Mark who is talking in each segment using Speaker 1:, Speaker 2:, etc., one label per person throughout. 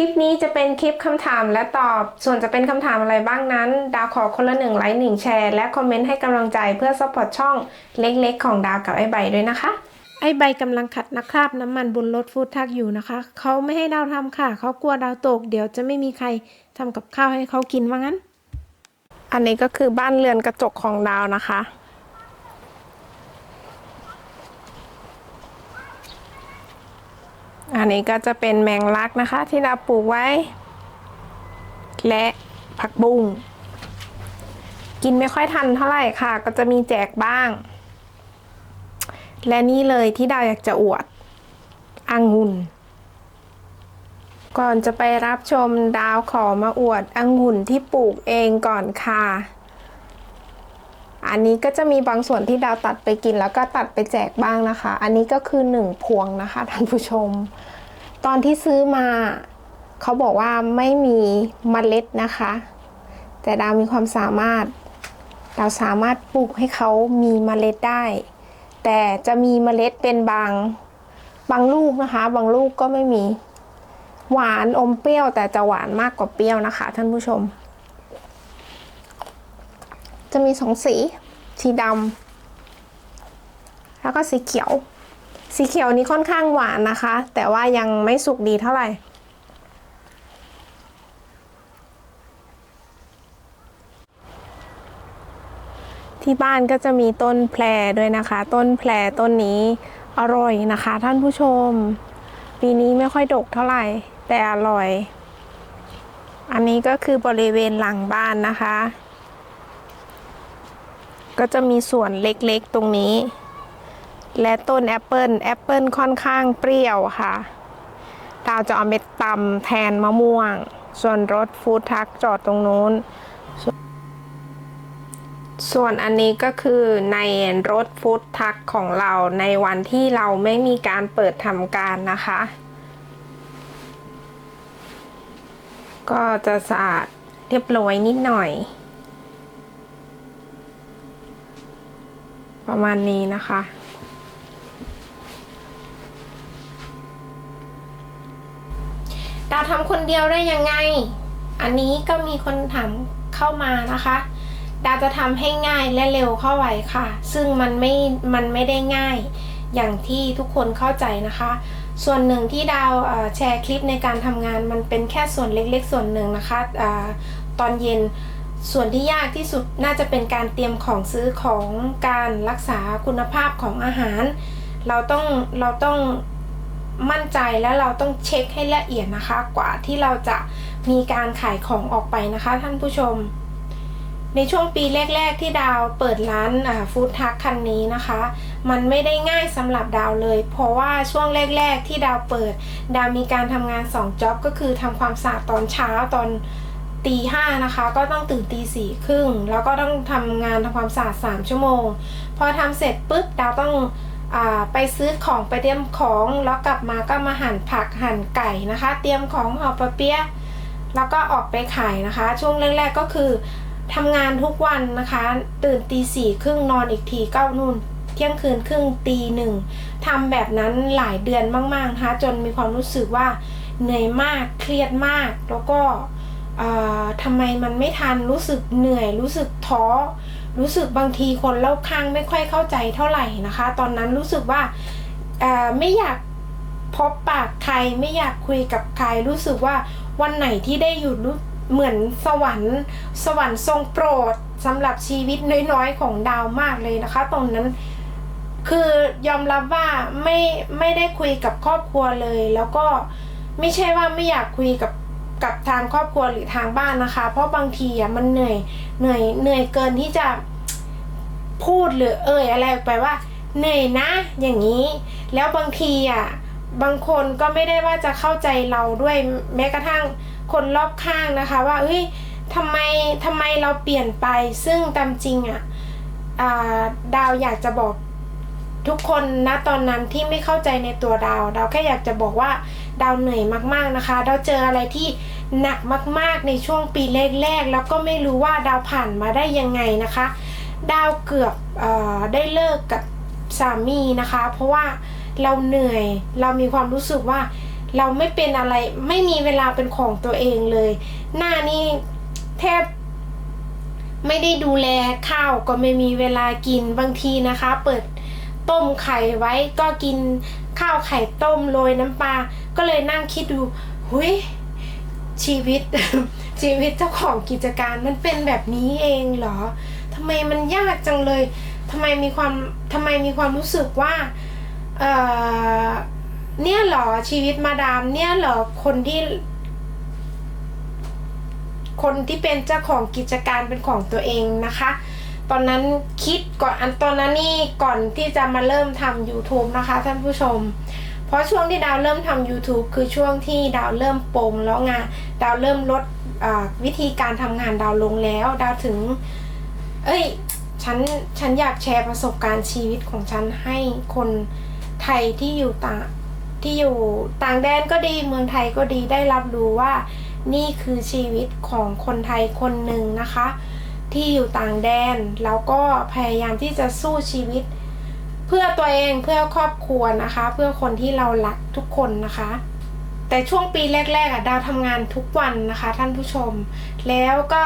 Speaker 1: ลิปนี้จะเป็นคลิปคำถามและตอบ ส่วนจะเป็นคำถามอะไรบ้างนั้น ดาวขอคนละหนึ่งไลค์หนึ่งแชร์ และคอมเมนต์ให้กำลังใจเพื่อซัพพอร์ตช่องเล็กๆ ของดาวกับไอ้ใบด้วยนะคะ ไอ้ใบกำลังขัดนักคราบน้ำมันบนรถฟู้ดทักอยู่นะคะ เขาไม่ให้ดาวทำค่ะ เขากลัวดาวตก เดี๋ยวจะไม่มีใครทำกับข้าวให้เขากินว่างั้น อันนี้ก็คือบ้านเรือนกระจกของดาวนะคะ อันนี้ก็จะเป็นแมงลักนะคะที่เราปลูกไว้ และผักบุ้งกินไม่ค่อยทันเท่าไหร่ค่ะ ก็จะมีแจกบ้าง และนี่เลยที่ดาวอยากจะอวดองุ่น ก่อนจะไปรับชมดาวขอมาอวดองุ่นที่ปลูกเองก่อนค่ะ อันนี้ก็จะมีบางส่วนที่ดาวตัดไปกินแล้วก็ตัดไปแจกบ้างนะคะ อันนี้ก็คือหนึ่งพวงนะคะท่านผู้ชม ตอนที่ซื้อมา เขาบอกว่าไม่มีเมล็ดนะคะ แต่ดาวมีความสามารถ ดาวสามารถปลูกให้เขามีเมล็ดได้ แต่จะมีเมล็ดเป็นบางบางลูกนะคะ บางลูกก็ไม่มี หวานอมเปรี้ยวแต่จะหวานมากกว่าเปรี้ยวนะคะ ท่านผู้ชม จะมีสองสี สีดำแล้วก็สีเขียว สีเขียวนี้ค่อนข้างหวานนะคะ แต่ว่ายังไม่สุกดีเท่าไหร่ที่บ้านก็จะมีต้นแพรด้วยนะคะ ต้นแพรต้นนี้อร่อยนะคะ ท่านผู้ชม ปีนี้ไม่ค่อยดกเท่าไหร่ แต่อร่อย อันนี้ก็คือบริเวณหลังบ้านนะคะ ก็จะมีส่วนเล็กๆตรงนี้ และต้นแอปเปิลแอปเปิลค่อนข้างเปรี้ยวค่ะ ดาวจะเอาเม็ดตำแทนมะม่วง ส่วนรถฟู้ดทักจอดตรงนู้น ส่วนอันนี้ก็คือในรถฟู้ดทักของเราในวันที่เราไม่มีการเปิดทำการนะคะ ก็จะสะอาดเรียบร้อยนิดหน่อย ประมาณนี้นะคะ ดาวทำคนเดียวได้ยังไง อันนี้ก็มีคนถามเข้ามานะคะดาวจะทำให้ง่ายและเร็วเข้าไว้ค่ะ ซึ่งมันไม่ มันไม่ได้ง่าย อย่างที่ทุกคนเข้าใจนะคะ ส่วนหนึ่งที่ดาวแชร์คลิปในการทำงานมันเป็นแค่ส่วนเล็กๆ ส่วนหนึ่งนะคะอาตอนเย็น ส่วนที่ยากที่สุดน่าจะเป็นการเตรียมของซื้อของการรักษาคุณภาพของอาหาร เราต้องเราต้องมั่นใจและเราต้องเช็คให้ละเอียดนะคะ กว่าที่เราจะมีการขายของออกไปนะคะ ท่านผู้ชม ในช่วงปีแรก ๆ ที่ดาวเปิดร้านฟู้ดทักคันนี้นะคะ มันไม่ได้ง่ายสำหรับดาวเลย เพราะว่าช่วงแรก ๆ ที่ดาวเปิด ดาวมีการทำงาน2จ็อบก็คือทำความสะอาดตอนเช้าตอน ตีห้านะคะก็ต้องตื่นตีสี่ครึ่งแล้วก็ต้องทำงานทำความสะอาด3ชั่วโมง พอทำเสร็จปุ๊บดาวต้องอไปซื้อของไปเตรียมของแล้วกลับมาก็มาหั่นผักหั่นไก่นะคะ เตรียมของห่อปะเปี๊ยะแล้วก็ออกไปขายนะคะ ช่วงแรกๆก็คือทำงานทุกวันนะคะ ตื่นตีสี่ครึ่งนอนอีกทีเก็นู่นเที่ยงคืนครึ่งตีหนึ่งทำแบบนั้นหลายเดือนมากๆนะคะจนมีความรู้สึกว่าเหนื่อยมากเครียดมากแล้วก็ ทำไมมันไม่ทันรู้สึกเหนื่อย รู้สึกท้อ รู้สึกบางทีคนเรอบข้างไม่ค่อยเข้าใจเท่าไหร่นะคะ ตอนนั้นรู้สึกว่าไม่อยากพบปากใครไม่อยากคุยกับใครรู้สึกว่าวันไหนที่ได้อยู่เหมือนสวรรค์ สวรรค์ทรงโปรดสำหรับชีวิตน้อยๆของดาวมากเลยนะคะตรงนั้นคือยอมรับว่าไม่ไม่ได้คุยกับครอบครัวเลย แล้วก็ไม่ใช่ว่าไม่อยากคุยกับ กับทางครอบครัวหรือทางบ้านนะคะ เพราะบางทีอะมันเหนื่อยเหนื่อยเหนื่อยเกินที่จะพูดหรือเอ่ยอะไรไปว่า เหนื่อยนะ อย่างนี้ แล้วบางทีอะบางคนก็ไม่ได้ว่าจะเข้าใจเราด้วยแม้กระทั่งคนรอบข้างนะคะ ว่าเฮ้ยทำไมทำไมเราเปลี่ยนไปซึ่งตามจริงอะดาวอยากจะบอกทุกคนนะตอนนั้นที่ไม่เข้าใจในตัวดาว ดาวแค่อยากจะบอกว่า ดาวเหนื่อยมากๆนะคะ ดาวเจออะไรที่หนักมากๆในช่วงปีแรกๆ แล้วก็ไม่รู้ว่าดาวผ่านมาได้ยังไงนะคะ ดาวเกือบอได้เลิกกับสามีนะคะ เพราะว่าเราเหนื่อย เรามีความรู้สึกว่าเราไม่เป็นอะไร ไม่มีเวลาเป็นของตัวเองเลย หน้านี่แทบไม่ได้ดูแลข้าวก็ไม่มีเวลากินบางทีนะคะ เปิดต้มไข่ไว้ก็กินข้าวไข่ต้มโรยน้ำปลา ก็เลยนั่งคิดดูหุยชีวิต ชีวิตเจ้าของกิจการมันเป็นแบบนี้เองเหรอทำไมมันยากจังเลยทำไมมีความทำไมมีความรู้สึกว่าเออเนี่ยเหรอชีวิตมาดาม เนี่ยเหรอคนที่คนที่เป็นเจ้าของกิจการเป็นของตัวเองนะคะ ตอนนั้นคิดก่อนอันตอนนั้นนี่ก่อนที่จะมาเริ่มทำ YouTube นะคะท่านผู้ชม เพราะช่วงที่ดาวเริ่มทำ YouTube คือช่วงที่ดาวเริ่มโปรงแล้วงานดาวเริ่มลดวิธีการทำงานดาวลงแล้ว ดาวถึง เอ้ยฉันฉันอยากแชร์ประสบการณ์ชีวิตของฉันให้คนไทยที่อยู่ต่างที่อยู่ต่างแดนก็ดีเมืองไทยก็ดีได้รับรู้ว่า นี่คือชีวิตของคนไทยคนหนึ่งนะคะ ที่อยู่ต่างแดนแล้วก็พยายามที่จะสู้ชีวิต เพื่อตัวเองเพื่อครอบครัวนะคะ เพื่อคนที่เรารักทุกคนนะคะ แต่ช่วงปีแรกๆอะดาวทำงานทุกวันนะคะ ท่านผู้ชม แล้วก็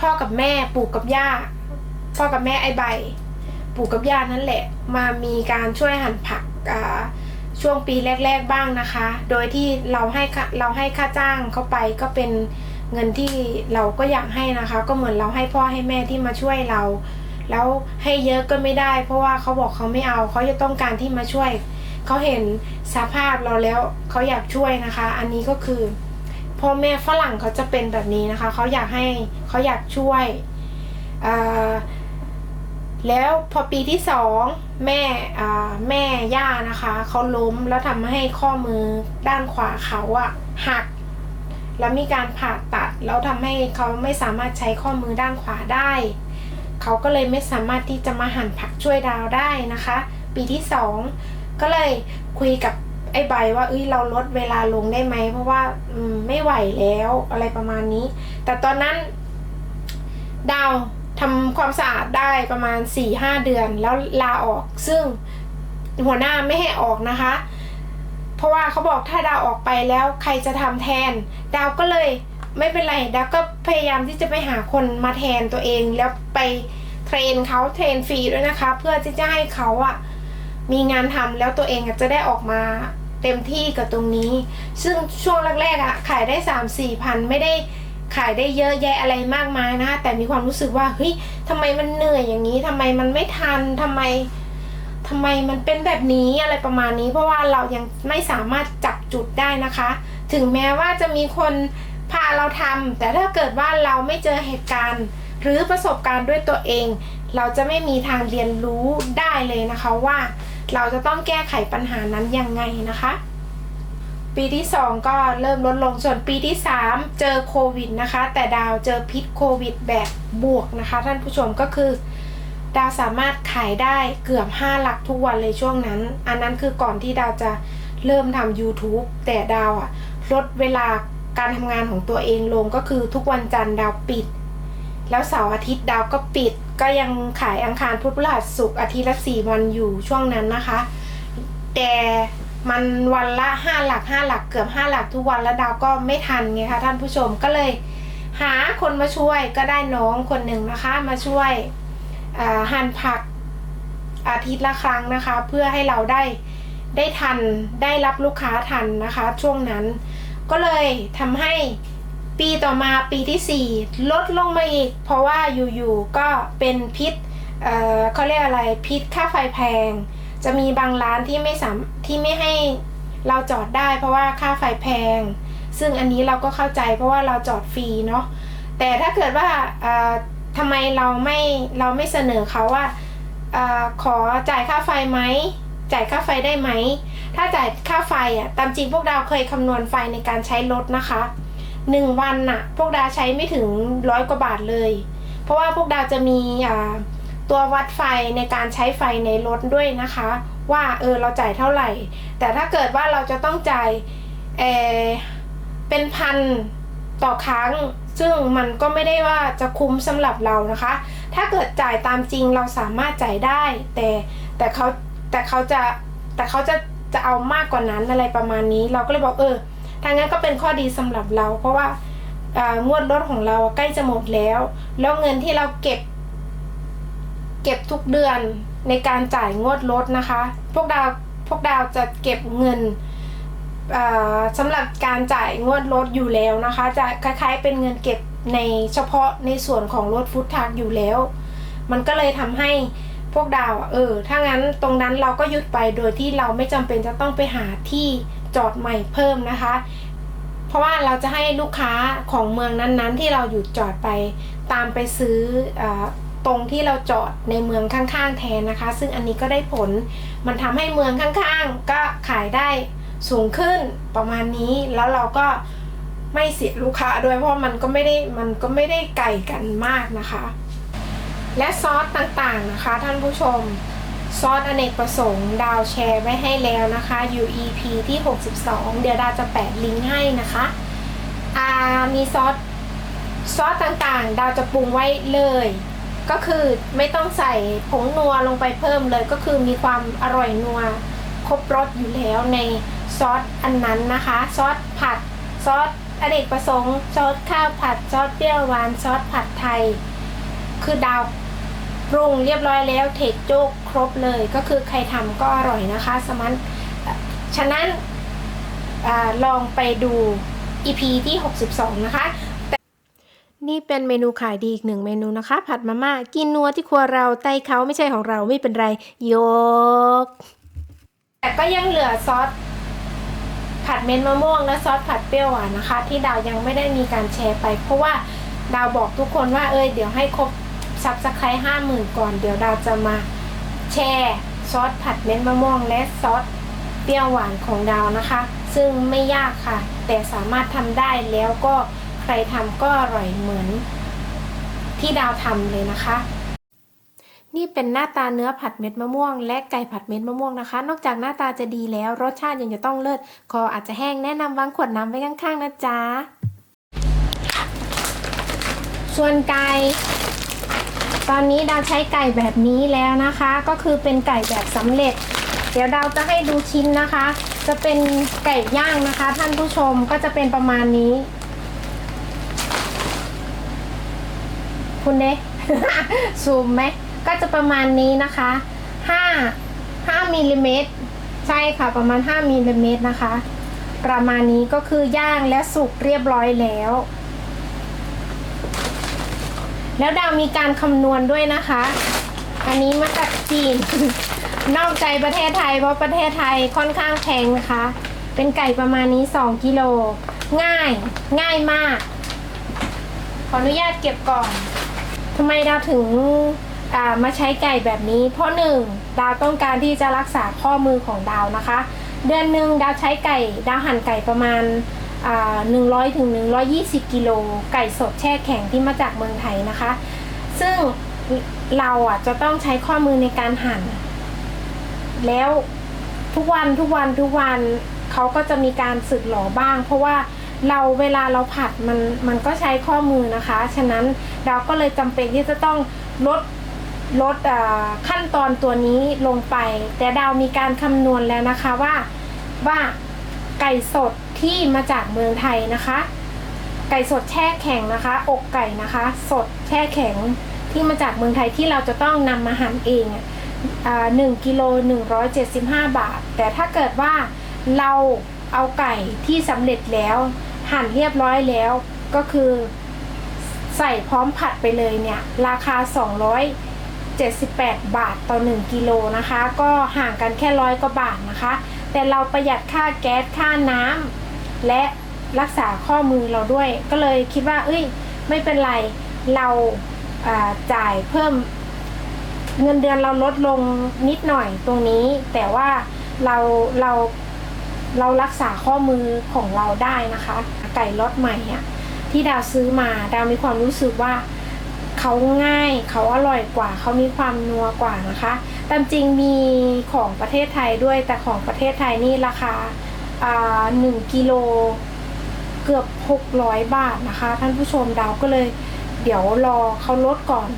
Speaker 1: พ่อกับแม่ปู่กับย่าพ่อกับแม่ไอใบ ปู่กับย่านั่นแหละ มามีการช่วยหั่นผักช่วงปีแรก ๆบ้างนะคะ โดยที่เราให้เราให้ค่าจ้างเขาไปก็เป็นเงินที่เราก็อยากให้นะคะ ก็เหมือนเราให้พ่อให้แม่ที่มาช่วยเรา แล้วให้เยอะก็ไม่ได้ เพราะว่าเขาบอกเขาไม่เอาเขาจะต้องการที่มาช่วยเขาเห็นสภาพเราแล้วเขาอยากช่วยนะคะ อันนี้ก็คือพ่อแม่ฝรั่งเขาจะเป็นแบบนี้นะคะเขาอยากให้เขาอยากช่วยแล้วพอปีที่สองแม่แม่ย่านะคะเขาล้มแล้วทำให้ข้อมือด้านขวาเขาอะหัก แล้วมีการผ่าตัดแล้วทำให้เขาไม่สามารถใช้ข้อมือด้านขวาได้ เขาก็เลยไม่สามารถที่จะมาหั่นผักช่วยดาวได้นะคะ ปีที่สองก็เลยคุยกับไอ้ใบว่าเอ้ยเราลดเวลาลงได้ไหมเพราะว่าอมไม่ไหวแล้วอะไรประมาณนี้ แต่ตอนนั้น ดาวทำความสะอาดได้ประมาณ4ี่ห้าเดือน แล้วลาออกซึ่งหัวหน้าไม่ให้ออกนะคะ เพราะว่าเขาบอกถ้าดาวออกไปแล้วใครจะทำแทน ดาวก็เลย ไม่เป็นไรดาวก็พยายามที่จะไปหาคนมาแทนตัวเองแล้วไปเทรนเขาเทรนฟรีด้วยนะคะ เพื่อที่จะให้เขาอะมีงานทำแล้วตัวเองจะได้ออกมาเต็มที่กับตรงนี้ ซึ่งช่วงแรกๆอะขายได้สามสี่พันไม่ได้ขายได้เยอะแยะอะไรมากมายนะคะแต่มีความรู้สึกว่าเฮ้ยทำไมมันเหนื่อยอย่างนี้ทำไมมันไม่ทันทำไมทำไมมันเป็นแบบนี้อะไรประมาณนี้ เพราะว่าเรายังไม่สามารถจับจุดได้นะคะ ถึงแม้ว่าจะมีคน พาเราทำแต่ถ้าเกิดว่าเราไม่เจอเหตุการณ์ หรือประสบการณ์ด้วยตัวเอง เราจะไม่มีทางเรียนรู้ได้เลยนะคะว่า เราจะต้องแก้ไขปัญหานั้นยังไงนะคะ ปีที่ 2 ก็เริ่มลดลงส่วนปีที่ 3 เจอโควิดนะคะ แต่ดาวเจอพิษโควิดแบบบวกนะคะ ท่านผู้ชมก็คือดาวสามารถขายได้เกือบ 5 หลักทุกวันเลยช่วงนั้น อันนั้นคือก่อนที่ดาวจะเริ่มทำ YouTube แต่ดาวอะลดเวลา การทำงานของตัวเองลงก็คือทุกวันจันทร์ดาวปิด แล้วเสาร์อาทิตย์ดาวก็ปิด ก็ยังขายอังคารพุธพฤหัสศุกร์อาทิตย์ละสี่วันอยู่ช่วงนั้นนะคะ แต่มันวันละห้าหลักห้าหลักเกือบห้าหลักทุกวันแล้วดาวก็ไม่ทันไงคะท่านผู้ชมก็เลย หาคนมาช่วยก็ได้น้องคนหนึ่งนะคะ มาช่วยหั่นผักอาทิตย์ละครั้งนะคะ เพื่อให้เราได้ได้ทันได้รับลูกค้าทันนะคะ ช่วงนั้น ก็เลยทำให้ปีต่อมาปีที่ 4 ลดลงมาอีก เพราะว่าอยู่ๆก็เป็นพิษเอ่อเขาเรียกอะไรพิษค่าไฟแพง จะมีบางร้านที่ไม่สามที่ไม่ให้เราจอดได้เพราะว่าค่าไฟแพง ซึ่งอันนี้เราก็เข้าใจเพราะว่าเราจอดฟรีเนาะแต่ถ้าเกิดว่าทำไมเราไม่เราไม่เสนอเขาว่าอขอจ่ายค่าไฟไหมจ่ายค่าไฟได้ไหม ถ้าจ่ายค่าไฟอะตามจริงพวกเราเคยคำนวณไฟในการใช้รถนะคะหนึ่งวันน่ะ พวกดาวใช้ไม่ถึงร้อยกว่าบาทเลย เพราะว่าพวกดาวจะมีตัววัดไฟในการใช้ไฟในรถด้วยนะคะ ว่าเออเราจ่ายเท่าไหร่ แต่ถ้าเกิดว่าเราจะต้องจ่ายเออเป็นพันต่อครั้ง ซึ่งมันก็ไม่ได้ว่าจะคุ้มสำหรับเรานะคะ ถ้าเกิดจ่ายตามจริงเราสามารถจ่ายได้ แต่แต่เขาแต่เขาจะแต่เขาจะ จะเอามากกว่านั้นอะไรประมาณนี้ เราก็เลยบอกเออทางนั้นก็เป็นข้อดีสำหรับเรา เพราะว่างวดรถของเราใกล้จะหมดแล้ว แล้วเงินที่เราเก็บ เก็บทุกเดือนในการจ่ายงวดรถนะคะ พวกดาวพวกดาวจะเก็บเงินสำหรับการจ่ายงวดรถอยู่แล้วนะคะ จะคล้ายๆเป็นเงินเก็บในเฉพาะในส่วนของรถฟุตทากอยู่แล้ว มันก็เลยทำให้ พวกดาวอะเออ ถ้างั้นตรงนั้นเราก็หยุดไปโดยที่เราไม่จำเป็นจะต้องไปหาที่จอดใหม่เพิ่มนะคะ เพราะว่าเราจะให้ลูกค้าของเมืองนั้นๆ ที่เราหยุดจอดไป ตามไปซื้ออตรงที่เราจอดในเมืองข้างๆแทนนะคะ ซึ่งอันนี้ก็ได้ผล มันทำให้เมืองข้างๆ ก็ขายได้สูงขึ้นประมาณนี้ แล้วเราก็ไม่เสียลูกค้าด้วยเพราะมันก็ไม่ได้มันก็ไม่ได้ไกลกันมากนะคะ และซอสต่างๆนะคะ ท่านผู้ชม ซอสอเนกประสงค์ดาวแชร์ไว้ให้แล้วนะคะ UEP ที่ 62 เดี๋ยวดาวจะแปะลิงก์ให้นะคะอ่ามีซอสซอสต่างๆ ดาวจะปรุงไว้เลย ก็คือไม่ต้องใส่ผงนัวลงไปเพิ่มเลย ก็คือมีความอร่อยนัวครบรสอยู่แล้วในซอสอันนั้นนะคะ ซอสผัดซอสอเนกประสงค์ซอสข้าวผัดซอสเปรี้ยวหวานซอสผัดไทย คือดาว ปรุงเรียบร้อยแล้วเทคโจ๊กครบเลยก็คือใครทำก็อร่อยนะคะ สมันฉะนั้นอลองไปดู EP ที่ 62 นะคะนี่เป็นเมนูขายดีอีกหนึ่งเมนูนะคะ ผัดมาม่ากินนัวที่ครัวเราไต้เขาไม่ใช่ของเราไม่เป็นไร ยก แต่ก็ยังเหลือซอสผัดเม็ดมะม่วงและซอสผัดเปรี้ยวหวานนะคะ ที่ดาวยังไม่ได้มีการแชร์ไป เพราะว่าดาวบอกทุกคนว่าเอยเดี๋ยวให้ครบ ซับสไครต์ห้าหมื่นก่อน เดี๋ยวดาวจะมาแชร์ซอสผัดเม็ดมะม่วงและซอสเปรี้ยวหวานของดาวนะคะ ซึ่งไม่ยากค่ะ แต่สามารถทำได้แล้วก็ใครทำก็อร่อยเหมือนที่ดาวทำเลยนะคะ นี่เป็นหน้าตาเนื้อผัดเม็ดมะม่วง และไก่ผัดเม็ดมะม่วงนะคะ นอกจากหน้าตาจะดีแล้วรสชาติยังจะต้องเลิศคออาจจะแห้งแนะนำวางขวดน้ำไว้ข้างๆนะจ๊ะส่วนไก่ ตอนนี้ดาวใช้ไก่แบบนี้แล้วนะคะ ก็คือเป็นไก่แบบสำเร็จ เดี๋ยวดาวจะให้ดูชิ้นนะคะ จะเป็นไก่ย่างนะคะ ท่านผู้ชมก็จะเป็นประมาณนี้ คุณเด้ ซูมไหมก็จะประมาณนี้นะคะ5 5มิลลิเมตรใช่ค่ะประมาณ5มิลลิเมตรนะคะ ประมาณนี้ก็คือย่างและสุกเรียบร้อยแล้ว แล้วดาวมีการคำนวณด้วยนะคะ อันนี้มาจากจีน นอกใจประเทศไทย เพราะประเทศไทยค่อนข้างแพงนะคะ เป็นไก่ประมาณนี้ 2 กิโล ง่าย ง่ายมาก ขออนุญาตเก็บก่อนทำไมดาวถึงมาใช้ไก่แบบนี้ เพราะหนึ่งดาวต้องการที่จะรักษาข้อมือของดาวนะคะ เดือนหนึ่งดาวใช้ไก่ ดาวหั่นไก่ประมาณ อ่า100ถึง120กิโลไก่สดแช่แข็งที่มาจากเมืองไทยนะคะ ซึ่งเราอะจะต้องใช้ข้อมือในการหั่น แล้วทุกวันทุกวันทุกวันเขาก็จะมีการสึกหล่อบ้าง เพราะว่าเราเวลาเราผัดมันมันก็ใช้ข้อมือนะคะ ฉะนั้นเราก็เลยจำเป็นที่จะต้องลดลดขั้นตอนตัวนี้ลงไป แต่ดาวมีการคำนวณแล้วนะคะว่าว่าไก่สด ที่มาจากเมืองไทยนะคะ ไก่สดแช่แข็งนะคะ อกไก่นะคะ สดแช่แข็งที่มาจากเมืองไทยที่เราจะต้องนำมาหั่นเองอ่าหนึ่งกิโลหนึ่งร้อยเจ็ดสิบห้าบาท แต่ถ้าเกิดว่าเราเอาไก่ที่สำเร็จแล้ว หั่นเรียบร้อยแล้วก็คือใส่พร้อมผัดไปเลยเนี่ย ราคา 278 บาทต่อ 1 กิโลนะคะ ก็ห่างกันแค่ร้อยกว่าบาทนะคะ แต่เราประหยัดค่าแก๊สค่าน้ำ และรักษาข้อมือเราด้วย ก็เลยคิดว่า เอ้ย ไม่เป็นไรเราาจ่ายเพิ่มเงินเดือนเราลดลงนิดหน่อยตรงนี้ แต่ว่าเราเราเรารักษาข้อมือของเราได้นะคะ ไก่รสใหม่อะที่ดาวซื้อมาดาวมีความรู้สึกว่าเขาง่ายเขาอร่อยกว่าเขามีความนัวกว่านะคะ ตามจริงมีของประเทศไทยด้วยแต่ของประเทศไทยนี่ราคา หนึ่งกิโลเกือบ 600 บาทนะคะ ท่านผู้ชมดาวก็เลยเดี๋ยวรอเขาลดก่อน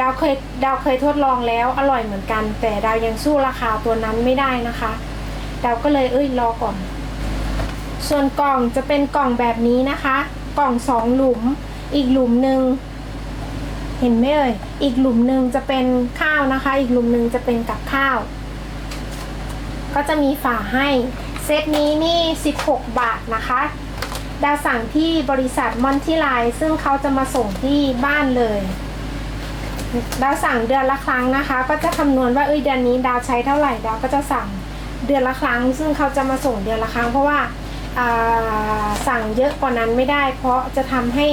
Speaker 1: ดาวเคยดาวเคยทดลองแล้วอร่อยเหมือนกัน แต่ดาวยังสู้ราคาตัวนั้นไม่ได้นะคะ ดาวก็เลยเอ้ยรอก่อน ส่วนกล่องจะเป็นกล่องแบบนี้นะคะ กล่องสองหลุม อีกหลุมหนึ่งเห็นไหมเอ่ยอีกหลุมหนึ่งจะเป็นข้าวนะคะ อีกหลุมหนึ่งจะเป็นกับข้าว ก็จะมีฝาให้ เซตนี้นี่ 16 บาทนะคะดาวสั่งที่บริษัทมอนที่ไลน์ซึ่งเขาจะมาส่งที่บ้านเลยดาวสั่งเดือนละครั้งนะคะ ก็จะคำนวณว่าเอ้ยเดือนนี้ดาวใช้เท่าไหร่ดาวก็จะสั่งเดือนละครั้ง ซึ่งเขาจะมาส่งเดือนละครั้ง เพราะว่าอ่าสั่งเยอะกว่านั้นไม่ได้ เพราะจะทำให้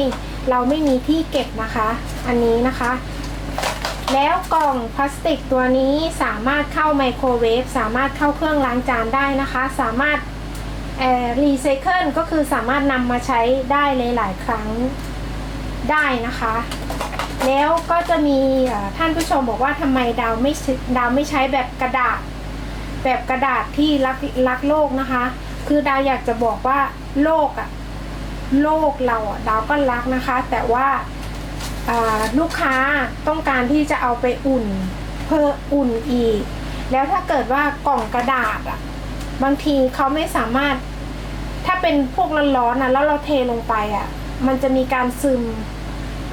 Speaker 1: เราไม่มีที่เก็บนะคะ อันนี้นะคะ แล้วกล่องพลาสติกตัวนี้สามารถเข้าไมโครเวฟสามารถเข้าเครื่องล้างจานได้นะคะ สามารถรีไซเคิลก็คือสามารถนำมาใช้ได้หลาย ๆ ครั้งได้นะคะ แล้วก็จะมีท่านผู้ชมบอกว่าทำไมดาวไม่ดาวไม่ใช้แบบกระดาษ แบบกระดาษที่รักรักโลกนะคะ คือดาวอยากจะบอกว่าโลกอะโลกเราอะดาวก็รักนะคะ แต่ว่า อ่าลูกค้าต้องการที่จะเอาไปอุ่น เพื่ออุ่นอีก แล้วถ้าเกิดว่ากล่องกระดาษอะบางทีเขาไม่สามารถ ถ้าเป็นพวกร้อนๆนะแล้วเราเทลงไปอะมันจะมีการซึม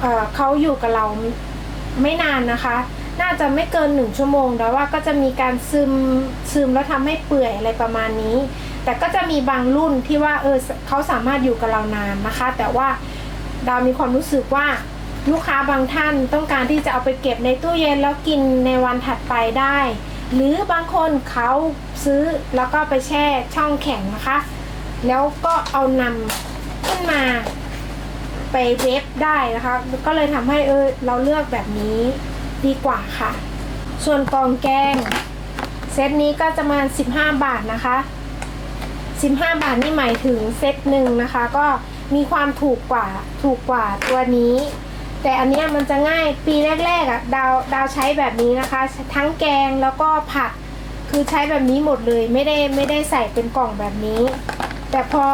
Speaker 1: เเขาอยู่กับเราไม่นานนะคะ น่าจะไม่เกินหนึ่งชั่วโมงแต่ว่าก็จะมีการซึมซึมแล้วทำให้เปื่อยอะไรประมาณนี้ แต่ก็จะมีบางรุ่นที่ว่าเออเขาสามารถอยู่กับเรานานนะคะ แต่ว่าดาวมีความรู้สึกว่า ลูกค้าบางท่านต้องการที่จะเอาไปเก็บในตู้เย็นแล้วกินในวันถัดไปได้ หรือบางคนเขาซื้อแล้วก็ไปแช่ช่องแข็งนะคะ แล้วก็เอานำขึ้นมาไปเวฟได้นะคะ ก็เลยทำให้เออเราเลือกแบบนี้ดีกว่าค่ะ ส่วนกล่องแกง เซตนี้ก็จะมา 15 บาทนะคะ 15 บาทนี่หมายถึงเซตหนึ่งนะคะ ก็มีความถูกกว่าถูกกว่าตัวนี้ แต่อันเนี้ยมันจะง่ายปีแรกๆอะดาวดาวใช้แบบนี้นะคะ ทั้งแกงแล้วก็ผัดคือใช้แบบนี้หมดเลยไม่ได้ไม่ได้ใส่เป็นกล่องแบบนี้ แต่พอ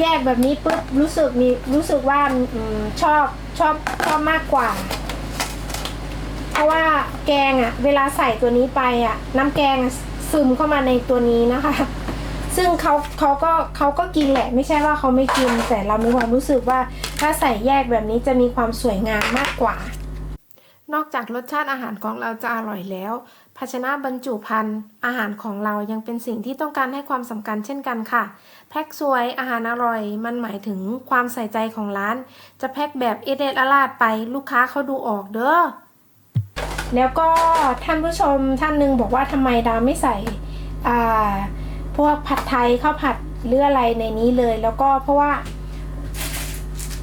Speaker 1: แยกแบบนี้ปุ๊บรู้สึกมีรู้สึกว่าอชอบชอบชอบมากกว่า เพราะว่าแกงอะเวลาใส่ตัวนี้ไปอะ น้ำแกงซึมเข้ามาในตัวนี้นะคะ ซึ่งเขาเขาก็เขาก็กินแหละ ไม่ใช่ว่าเขาไม่กิน แต่เรามีความรู้สึกว่าถ้าใส่แยกแบบนี้จะมีความสวยงามมากกว่า นอกจากรสชาติอาหารของเราจะอร่อยแล้ว ภาชนะบรรจุภัณฑ์อาหารของเรายังเป็นสิ่งที่ต้องการให้ความสำคัญเช่นกันค่ะ แพ็คสวยอาหารอร่อย มันหมายถึงความใส่ใจของร้าน จะแพ็คแบบเอเดดอาลาดไปลูกค้าเขาดูออกเด้อแล้วก็ท่านผู้ชมท่านหนึ่งบอกว่าทำไมดาไม่ใส่อ่า พวกผัดไทยข้าวผัดหรืออะไรในนี้เลย แล้วก็เพราะว่า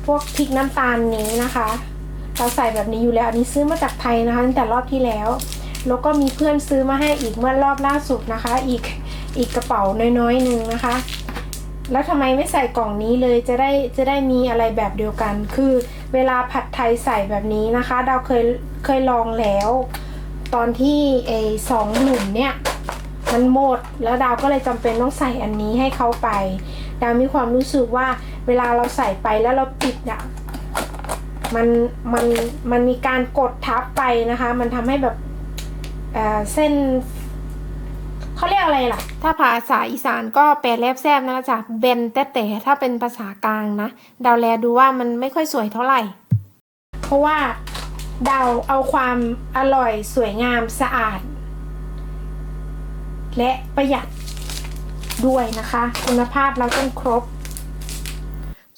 Speaker 1: พวกพริกน้ำตาลนี้นะคะ เราใส่แบบนี้อยู่แล้ว อันนี้ซื้อมาจากไทยนะคะตั้งแต่รอบที่แล้ว แล้วก็มีเพื่อนซื้อมาให้อีกเมื่อรอบล่าสุดนะคะ อีกอีกกระเป๋าน้อยๆหนึ่งนะคะ แล้วทำไมไม่ใส่กล่องนี้เลยจะได้จะได้มีอะไรแบบเดียวกัน คือเวลาผัดไทยใส่แบบนี้นะคะดาเคยเคยลองแล้ว ตอนที่ไอสองหลุมเนี่ย มันหมด แล้วดาวก็เลยจำเป็นต้องใส่อันนี้ให้เขาไป ดาวมีความรู้สึกว่าเวลาเราใส่ไปแล้วเราปิดอะมันมันมันมีการกดทับไปนะคะ มันทำให้แบบเออเส้นเขาเรียกอะไรล่ะ ถ้าภาษาอีสานก็แปลแลบแซบนะจ๊ะเบนแต่แต่ถ้าเป็นภาษากลางนะดาวแลดูว่ามันไม่ค่อยสวยเท่าไหร่ เพราะว่าดาวเอาความอร่อยสวยงามสะอาด และประหยัดด้วยนะคะ คุณภาพเราต้องครบ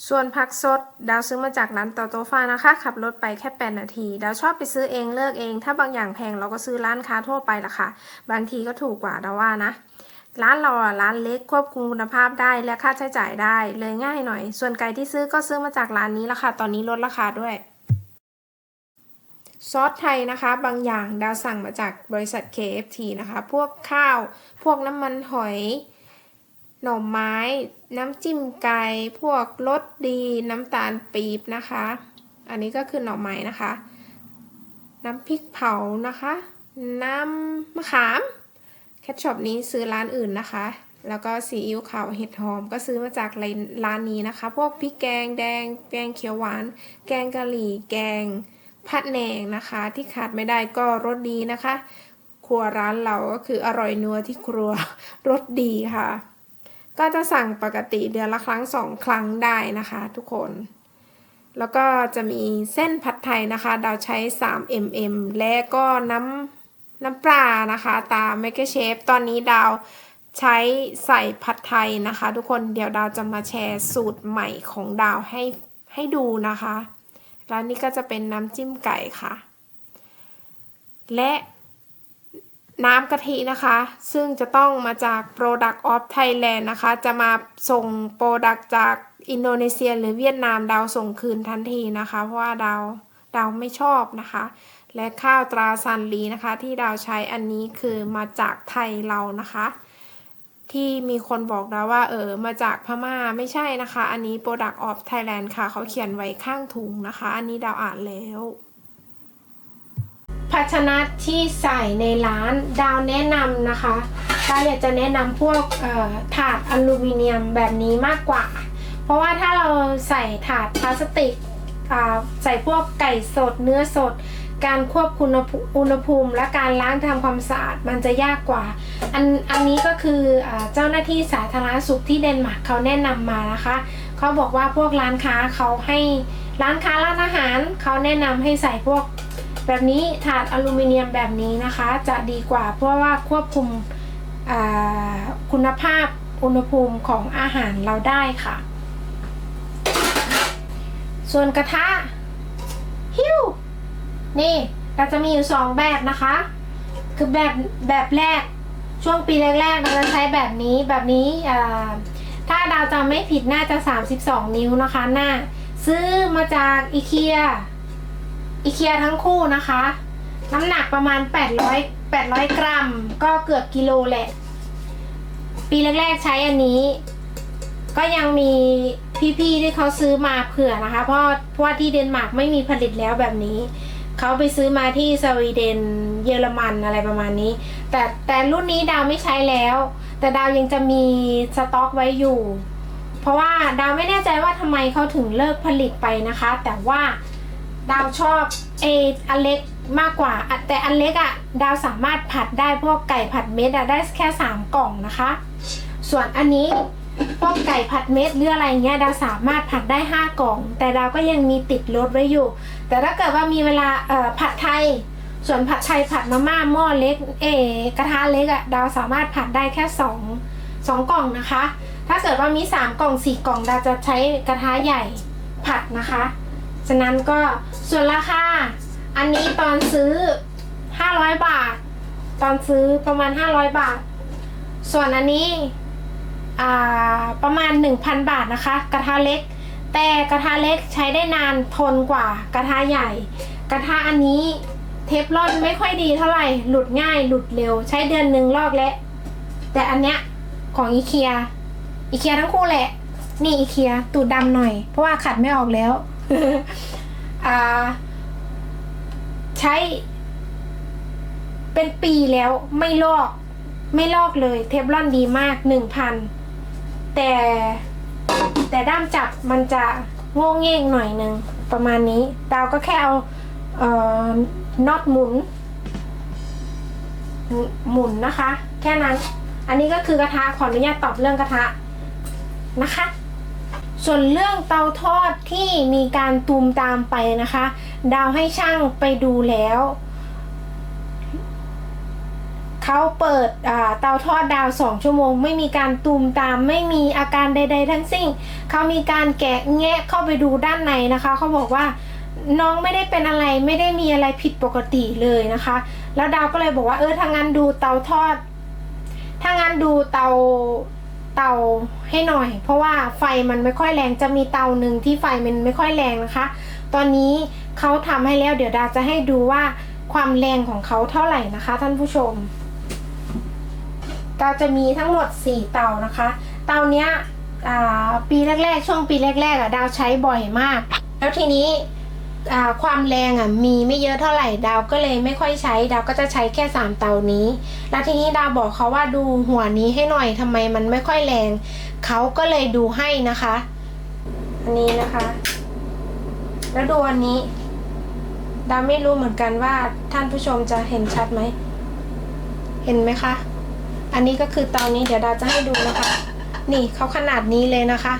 Speaker 1: ส่วนผักสด ดาวซื้อมาจากร้านเตาโตฟ้านะคะ ขับรถไปแค่ 8 นาที ดาวชอบไปซื้อเองเลือกเอง ถ้าบางอย่างแพงเราก็ซื้อร้านค้าทั่วไปละค่ะ บางทีก็ถูกกว่าดาวว่านะร้านเราอะร้านเล็กควบคุมคุณภาพได้และค่าใช้จ่ายได้เลยง่ายหน่อย ส่วนไก่ที่ซื้อก็ซื้อมาจากร้านนี้ละค่ะ ตอนนี้ลดราคาด้วย ซอสไทยนะคะ บางอย่างดาวสั่งมาจากบริษัท KFT นะคะ พวกข้าว พวกน้ำมันหอย หน่อไม้ น้ำจิ้มไก่ พวกรสดีน้ำตาลปี๊บนะคะ อันนี้ก็คือหน่อไม้นะคะ น้ำพริกเผานะคะ น้ำมะขาม แคทช็อปนี้ซื้อร้านอื่นนะคะ แล้วก็ซีอิ๊วขาวเห็ดหอมก็ซื้อมาจากร้านนี้นะคะ พวกพริกแกงแดง แกงเขียวหวาน แกงกะหรี่ แกง ผัดแหนงนะคะ ที่ขาดไม่ได้ก็รสดีนะคะ ครัวร้านเราก็คืออร่อยนัวที่ครัวรสดีค่ะ ก็จะสั่งปกติเดือนละครั้งสองครั้งได้นะคะทุกคน แล้วก็จะมีเส้นผัดไทยนะคะ ดาวใช้ 3 mm และก็น้ำน้ำปลานะคะ ตาม m a k e c h e f ตอนนี้ดาวใช้ใส่ผัดไทยนะคะ ทุกคนเดี๋ยวดาวจะมาแชร์สูตรใหม่ของดาวให้ให้ดูนะคะ แล้วนี่ก็จะเป็นน้ำจิ้มไก่ค่ะ และน้ำกะทินะคะ ซึ่งจะต้องมาจาก Product of Thailand นะคะ จะมาส่ง Product จากอินโดนีเซียหรือเวียดนามดาวส่งคืนทันทีนะคะ เพราะว่าดาวดาวไม่ชอบนะคะ และข้าวตราซันลีนะคะ ที่ดาวใช้อันนี้คือมาจากไทยเรานะคะ ที่มีคนบอกดาวว่า เออ มาจากพม่าไม่ใช่นะคะ อันนี้ Product of Thailand ค่ะ เขาเขียนไว้ข้างถุงนะคะ อันนี้ดาวอ่านแล้ว ภาชนะที่ใส่ในร้านดาวแนะนำนะคะดาวอยากจะแนะนำพวกถาดอลูมิเนียมแบบนี้มากกว่า เพราะว่าถ้าเราใส่ถาดพลาสติกใส่พวกไก่สดเนื้อสด การควบคุมอุณหภูมิ และการล้างทำความสะอาดมันจะยากกว่า อันอันนี้ก็คือเจ้าหน้าที่สาธารณสุขที่เดนมาร์กเขาแนะนำมานะคะเขาบอกว่าพวกร้านค้าเขาให้ร้านค้าร้านอาหารเขาแนะนำให้ใส่พวกแบบนี้ถาดอลูมิเนียมแบบนี้นะคะ จะดีกว่าเพราะว่าควบคุมคุณภาพอุณหภูมิของอาหารเราได้ค่ะ ส่วนกระทะฮิว นี่เราจะมีอยู่สองแบบนะคะ คือแบบแบบแรกช่วงปีแรกๆเราจะใช้แบบนี้แบบนี้ถ้าดาวจำไม่ผิดน่าจะ 32 นิ้วนะคะหน้า ซื้อมาจากอีเคียอีเคียทั้งคู่นะคะ น้ำหนักประมาณ 800 800 กรัม ก็เกือบกิโลแหละ ปีแรกๆใช้อันนี้ ก็ยังมีพี่ๆที่เขาซื้อมาเผื่อนะคะ เพราะเพราะที่เดนมาร์กไม่มีผลิตแล้วแบบนี้ เขาไปซื้อมาที่สวีเดนเยอรมันอะไรประมาณนี้ แต่แต่รุ่นนี้ดาวไม่ใช้แล้ว แต่ดาวยังจะมีสต็อกไว้อยู่ เพราะว่าดาวไม่แน่ใจว่าทำไมเขาถึงเลิกผลิตไปนะคะ แต่ว่าดาวชอบเออันเล็กมากกว่า แต่อันเล็กอะ่ะดาวสามารถผัดได้พวกไก่ผัดเม็ดอะได้แค่ 3 กล่องนะคะ ส่วนอันนี้พวกไก่ผัดเม็ดหรืออะไรเงี้ยดาวสามารถผัดได้ 5 กล่อง แต่ดาวก็ยังมีติดรถไว้อยู่ แต่ถ้าเกิดว่ามีเวลาผัดไทย ส่วนผัดไทยผัดมาม่าหม้อเล็กเอกระทะเล็กอะดาวสามารถผัดได้แค่2 2กล่องนะคะ ถ้าเกิดว่ามี 3 กล่อง 4 กล่องดาวจะใช้กระทะใหญ่ผัดนะคะ ฉะนั้นก็ส่วนราคาอันนี้ตอนซื้อ 500 บาท ตอนซื้อประมาณ 500 บาท ส่วนอันนี้ประมาณ 1,000 บาทนะคะ กระทะเล็ก แต่กระทะเล็กใช้ได้นานทนกว่ากระทะใหญ่ กระทะอันนี้เทฟลอนไม่ค่อยดีเท่าไหร่หลุดง่ายหลุดเร็ว ใช้เดือนหนึ่งลอกแล้วแต่อันเนี้ยของอีเคียอีเคียทั้งคู่แหละ นี่อีเคียตูดดำหน่อย เพราะว่าขัดไม่ออกแล้วใช้ เป็นปีแล้วไม่ลอก ไม่ลอกเลย เทฟลอนดีมากหนึ่งพันแต่ แต่ด้ามจับมันจะโง่เง่งหน่อยหนึ่งประมาณนี้ ดาวก็แค่เอาเอ่อน็อตหมุน หมุนนะคะ แค่นั้น อันนี้ก็คือกระทะขออนุญาตตอบเรื่องกระทะนะคะ ส่วนเรื่องเตาทอดที่มีการตูมตามไปนะคะ ดาวให้ช่างไปดูแล้ว เขาเปิดเตาทอดดาวสองชั่วโมง ไม่มีการตูมตามไม่มีอาการใด ๆ ทั้งสิ้นเขามีการแกะแงะเข้าไปดูด้านในนะคะเขาบอกว่าน้องไม่ได้เป็นอะไรไม่ได้มีอะไรผิดปกติเลยนะคะ แล้วดาวก็เลยบอกว่าเออถ้างั้นดูเตาทอด ถ้างั้นดูเตาเตาให้หน่อย เพราะว่าไฟมันไม่ค่อยแรงจะมีเตาหนึ่งที่ไฟมันไม่ค่อยแรงนะคะ ตอนนี้เขาทำให้แล้วเดี๋ยวดาวจะให้ดูว่าความแรงของเขาเท่าไหร่นะคะ ท่านผู้ชม ดาจะมีทั้งหมด 4 เตานะคะ เตาเนี้ยปีแรกๆ ช่วงปีแรกๆอะดาวใช้บ่อยมาก แล้วทีนี้ความแรงอะมีไม่เยอะเท่าไหร่ดาวก็เลยไม่ค่อยใช้ดาวก็จะใช้แค่ 3 เตานี้ แล้วทีนี้ดาวบอกเขาว่าดูหัวนี้ให้หน่อยทำไมมันไม่ค่อยแรงเขาก็เลยดูให้นะคะ อันนี้นะคะ แล้วดูอันนี้ ดาวไม่รู้เหมือนกันว่าท่านผู้ชมจะเห็นชัดไหม เห็นไหมคะ อันนี้ก็คือเตานี้เดี๋ยวดาจะให้ดูนะคะ นี่เขาขนาดนี้เลยนะคะ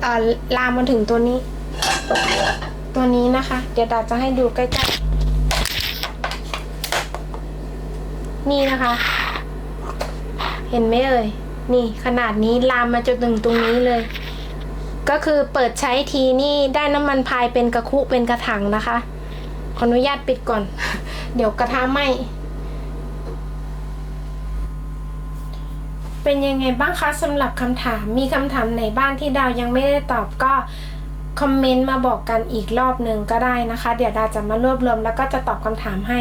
Speaker 1: เอ่อลามมาถึงตัวนี้ ตัวนี้นะคะ เดี๋ยวดาจะให้ดูใกล้ๆ นี่นะคะ เห็นไหมเอ่ย นี่ขนาดนี้ลามมาจนถึงตรงนี้เลย ก็คือเปิดใช้ทีนี่ได้น้ำมันพายเป็นกระคุเป็นกระถางนะคะ ขออนุญาตปิดก่อน เดี๋ยวกระทะไหม เป็นยังไงบ้างคะสำหรับคำถาม มีคำถามไหนบ้างที่ดาวยังไม่ได้ตอบก็คอมเมนต์มาบอกกันอีกรอบหนึ่งก็ได้นะคะ เดี๋ยวดาวจะมารวบรวมแล้วก็จะตอบคำถามให้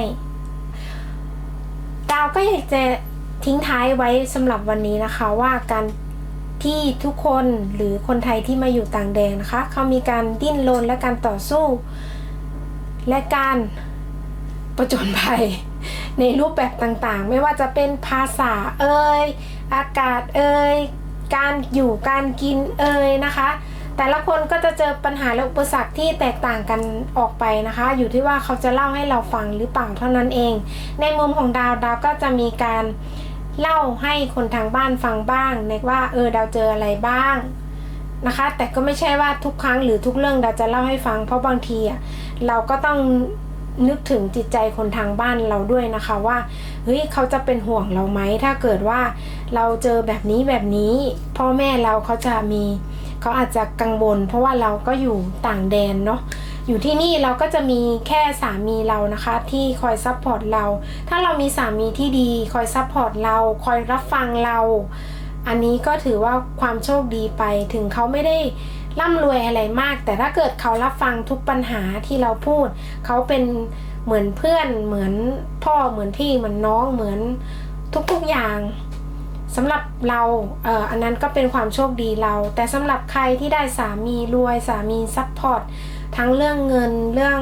Speaker 1: ดาวก็อยากจะทิ้งท้ายไว้สำหรับวันนี้นะคะว่าการที่ทุกคนหรือคนไทยที่มาอยู่ต่างแดนนะคะ เขามีการดิ้นรนและการต่อสู้ และการประจนภัยในรูปแบบต่างๆ ไม่ว่าจะเป็นภาษาเอ่ย อากาศเอ่ยการอยู่การกินเอ่ยนะคะ แต่ละคนก็จะเจอปัญหาและอุปสรรคที่แตกต่างกันออกไปนะคะ อยู่ที่ว่าเขาจะเล่าให้เราฟังหรือเปล่าเท่านั้นเอง ในมุมของดาวดาวก็จะมีการเล่าให้คนทางบ้านฟังบ้างในว่าเออดาวเจออะไรบ้างนะคะ แต่ก็ไม่ใช่ว่าทุกครั้งหรือทุกเรื่องดาวจะเล่าให้ฟัง เพราะบางทีอะเราก็ต้องนึกถึงจิตใจคนทางบ้านเราด้วยนะคะว่า เฮ้ยเขาจะเป็นห่วงเราไหมถ้าเกิดว่าเราเจอแบบนี้แบบนี้ พ่อแม่เราเขาจะมีเขาอาจจะกังวลเพราะว่าเราก็อยู่ต่างแดนเนาะอยู่ที่นี่เราก็จะมีแค่สามีเรานะคะ ที่คอยซัพพอร์ตเรา ถ้าเรามีสามีที่ดี คอยซัพพอร์ตเราคอยรับฟังเรา อันนี้ก็ถือว่าความโชคดีไปถึงเขาไม่ได้ร่ำรวยอะไรมาก แต่ถ้าเกิดเขารับฟังทุกปัญหาที่เราพูด เขาเป็น เหมือนเพื่อนเหมือนพ่อเหมือนพี่เหมือนน้องเหมือนทุกๆอย่างสำหรับเราเอออันนั้นก็เป็นความโชคดีเรา แต่สำหรับใครที่ได้สามีรวยสามีซัพพอร์ตทั้งเรื่องเงินเรื่อง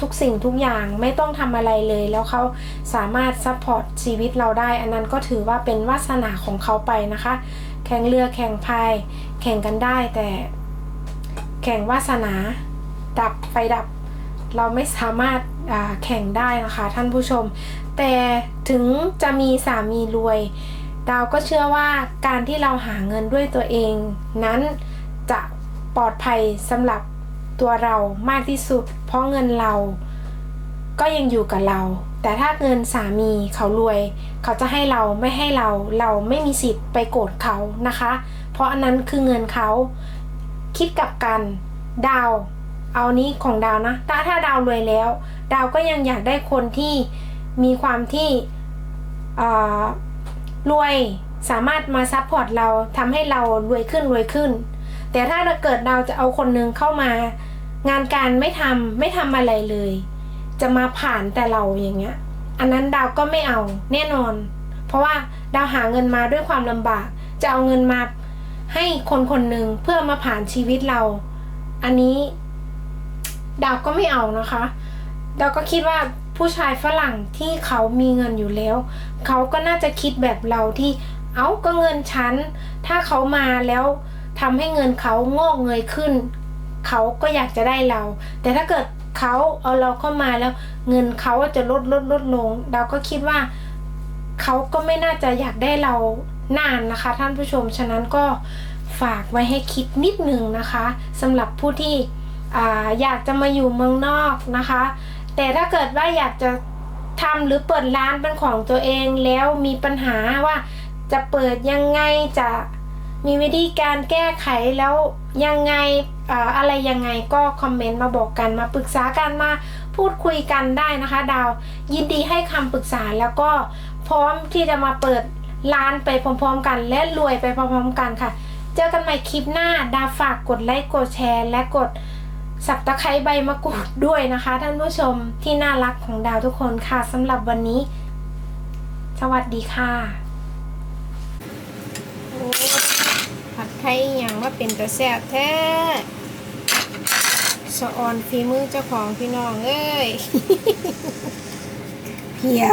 Speaker 1: ทุกสิ่งทุกอย่างไม่ต้องทำอะไรเลย แล้วเขาสามารถซัพพอร์ตชีวิตเราได้ อันนั้นก็ถือว่าเป็นวาสนาของเขาไปนะคะ แข่งเรือแข่งพาย แข่งกันได้แต่ แข่งวาสนา ดับไฟดับ เราไม่สามารถแข่งได้นะคะท่านผู้ชม แต่ถึงจะมีสามีรวย ดาวก็เชื่อว่าการที่เราหาเงินด้วยตัวเอง นั้นจะปลอดภัยสำหรับตัวเรามากที่สุด เพราะเงินเราก็ยังอยู่กับเรา แต่ถ้าเงินสามีเขารวย เขาจะให้เราไม่ให้เราเราไม่มีสิทธิ์ไปโกรธเขานะคะ เพราะอันนั้นคือเงินเขาคิดกับกันดาว เอานี้ของดาวนะถ้าถ้าดาวรวยแล้ว ดาวก็ยังอยากได้คนที่มีความที่รวยสามารถมาซัพพอร์ตเราทำให้เรารวยขึ้นรวยขึ้น แต่ถ้าเกิดดาวจะเอาคนหนึงเข้ามา งานการไม่ทำไม่ทำอะไรเลย จะมาผ่านแต่เราอย่างเงี้ย อันนั้นดาวก็ไม่เอาแน่นอน เพราะว่าดาวหาเงินมาด้วยความลำบาก จะเอาเงินมาให้คนคนหนึ่งเพื่อมาผ่านชีวิตเรา อันนี้ ดาวก็ไม่เอานะคะ ดาวก็คิดว่าผู้ชายฝรั่งที่เขามีเงินอยู่แล้ว เขาก็น่าจะคิดแบบเราที่ เอ้าก็เงินฉัน ถ้าเขามาแล้วทำให้เงินเขางอกเงยขึ้น เขาก็อยากจะได้เรา แต่ถ้าเกิดเขาเอาเราเข้ามาแล้ว เงินเขาจะลดลดลดลง ดาวก็คิดว่า เขาก็ไม่น่าจะอยากได้เรานานนะคะ ท่านผู้ชม ฉะนั้นก็ฝากไว้ให้คิดนิดนึงนะคะสำหรับผู้ที่ อยากจะมาอยู่เมืองนอกนะคะ แต่ถ้าเกิดว่าอยากจะทำหรือเปิดร้านเป็นของตัวเองแล้วมีปัญหาว่าจะเปิดยังไงจะมีวิธีการแก้ไขแล้วยังไงออะไรยังไงก็คอมเมนต์มาบอกกันมาปรึกษากันมาพูดคุยกันได้นะคะ ดาวยินดีให้คำปรึกษาแล้วก็พร้อมที่จะมาเปิดร้านไปพร้อมๆ กัน และรวยไปพร้อมๆ กันค่ะ เจอกันใหม่คลิปหน้า ดาวฝากกดไลค์กดแชร์ และกด สับตะไคร้ใบมะกรูดด้วยนะคะ ท่านผู้ชมที่น่ารักของดาวทุกคนค่ะสำหรับวันนี้ สวัสดีค่ะผัดไทยอย่างว่าเป็นแต่แซ่บแท้สะออนฝีมือเจ้าของพี่น้องเอ้ยเพีย